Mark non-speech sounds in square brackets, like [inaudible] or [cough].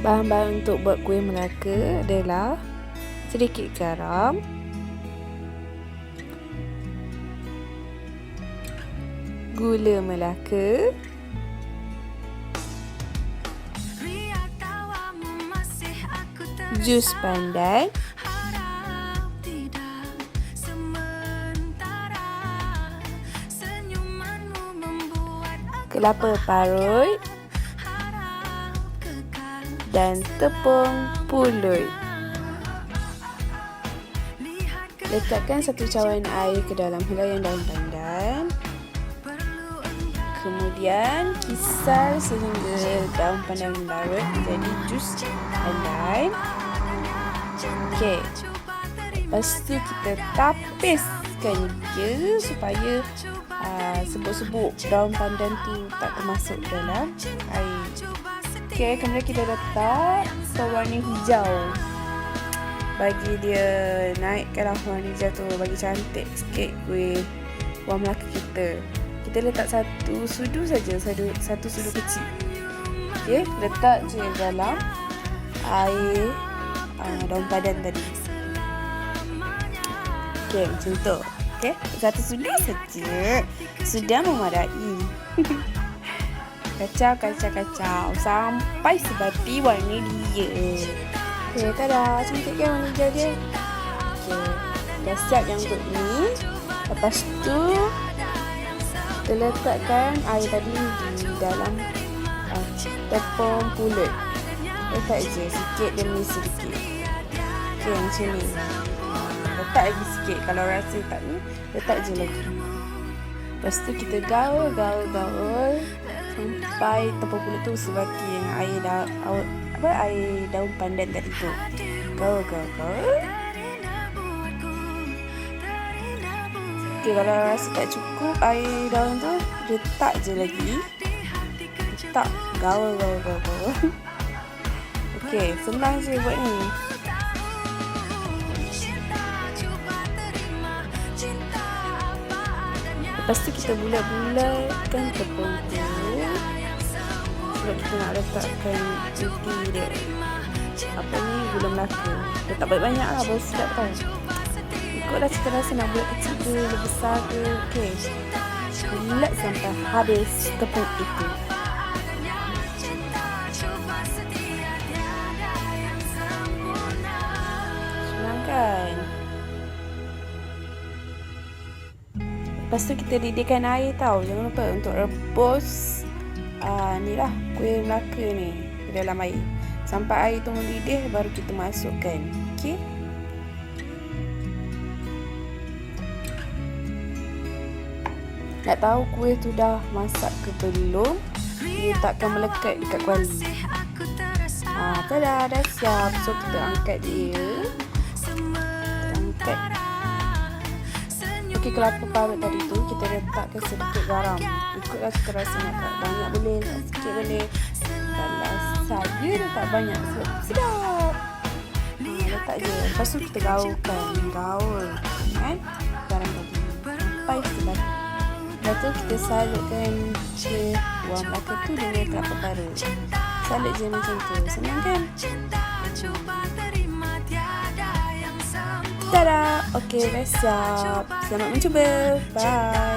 Bahan-bahan untuk buat kuih Melaka adalah sedikit garam, gula Melaka, jus pandan, kelapa parut, dan tepung pulut. Letakkan satu cawan air ke dalam helaian daun pandan. Kemudian kisar sehingga daun pandan larut jadi jus pandan. Okey. Lepas tu kita tapiskan dia supaya uh, sebut-sebut daun pandan tu tak termasuk dalam air. Okey, kemudian kita letak pewarna hijau. Bagi dia naikkanlah warna hijau tu bagi cantik sikit kuih wang Melaka kita. Kita letak satu sudu saja, satu, satu sudu kecil. Okey, letak je dalam air uh, daun padan tadi. Okey, macam tu. Okey, satu sudu saja. Sudah memadai. [laughs] kacau kacau kacau. Sampai sebati warna dia. Okey tada. Cantik kan warna hijau dia. Okey dah siap yang untuk ni. Lepas tu kita letakkan air tadi di dalam uh, tepung pulut. Letak je sikit demi sedikit okey macam ni. Letak lagi sikit. Kalau rasa tak ni letak je lagi Lepas tu kita gaul, gaul, gaul sampai tepung kulit tu sebati yang air da, apa air daun pandan tadi tu. Gaul, gaul, gaul. Okay, kalau rasa tak cukup air daun tu, letak je lagi. Letak gaul, gaul, gaul, gaul. [laughs] Okay, senang je buat ni. Lepas tu kita bulat-bulatkan tepung tu Sebab kita nak letakkan inti dia. Apa ni gula melaka. Letak banyak-banyak lah baru sedap tau. Ikutlah cita rasa nak buat kecil ke besar ke. Okay Bulat sampai habis tepung itu Lepas tu kita didihkan air tau. Jangan lupa untuk rebus uh, ni lah kuih Melaka ni dalam air. Sampai air tu mendidih baru kita masukkan. Okey. Nak tahu kuih tu dah masak ke belum? Dia takkan melekat dekat kuali. Ha, tada, dah siap. So kita angkat dia. Kita angkat Okey, kelapa parut tadi tu kita letakkan sedikit garam. Ikutlah cita rasa nak tak banyak boleh, tak sikit boleh. Kalau saya letak banyak, sedap. Ha, letak je. Lepas tu kita gaulkan. Gaul. Kan? Garam tadi. Sampai sebat. Lepas tu kita salutkan je buah melaka tu dengan kelapa parut. Salut je macam tu. Senang kan? Okey, dah siap. Selamat mencuba. Bye.